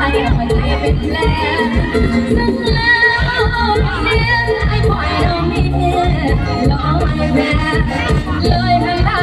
ให้มันเล่ป็นแรงซึ่งแล้วเสียไอ้ปล่อยน้งเมียรองไอ้แม่เลยไม่ได้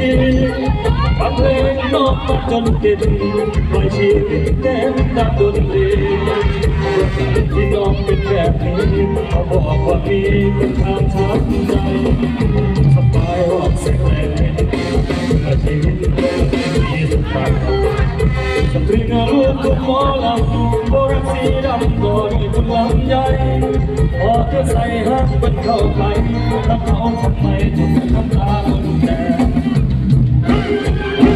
กินฟังเพลงนอกจนกินปล่อยชีวิตแต็มตามดนตรีที่น้องเป็นแบบนี้เขาบอกว่ามีเป็ทางทาใจสบายออกเสียงแรงชีวิตมีสุขภาพสตรีนาลูกกหมอลำโบราณสีดำก่อนคุณลำใหญ่พอเธอใส่หักมันเข้าไปทำเขาทำไมถึงทำตาคนแก่ Thank you.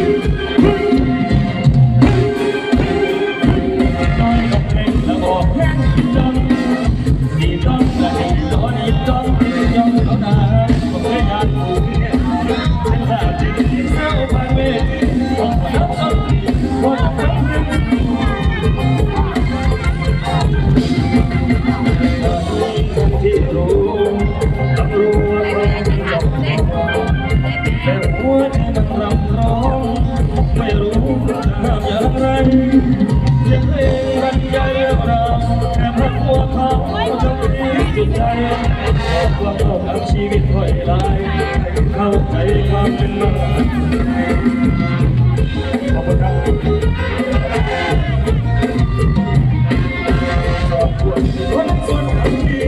ความอลภเอาชีวิตถอยลายเข้าใจความเป็นมาขอบคุณครับสอบทวนคนสวนกับที่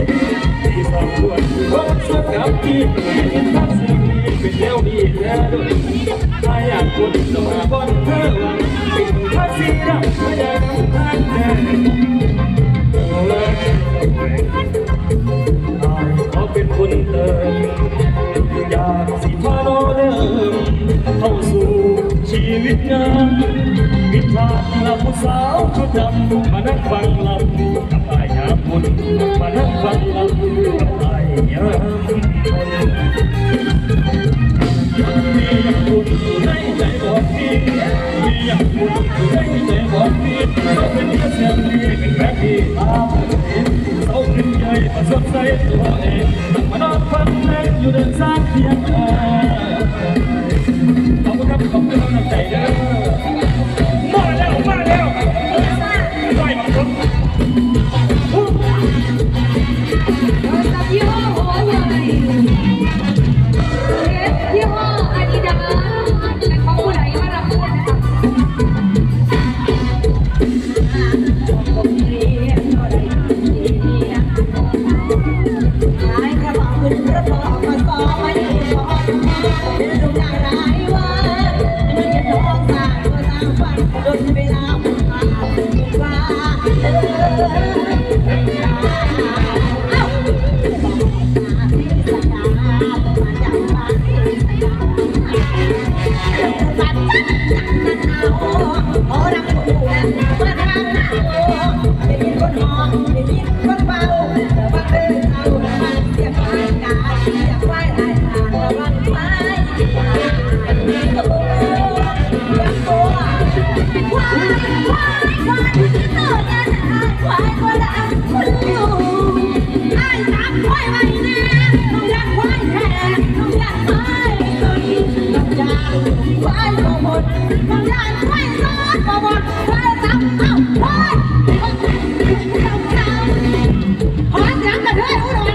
ที่สอบทวนคนสวนกับที่ที่ทักสิ่งนีเป็นแนวดีแท้ด้วยถ้าอยากคนสมาบนเธอหวังทักสิ่รัไม่อยากทำท่านแท้ ตอยากสิพาน้องเดิมเข้าสู่ชีวิตงานมิชาลาผู้สาวชุดดำมานั่งฟังลำกับไอ้ยามบุญมานั่งฟังลำกับไอ้ยามคนมีอยากบุญในใจบอกพี่มีอยากบุญในใจบอกพี่ต้องเป็นเพื่อนเสียงดีเป็นแฟนพี่ตาม สดใสตัวเองมานอนฟังเพลงอยู่เดินสายเคียงเธอขอบคุณครับขอบคุณนังใจเด้อ Hey, hold on.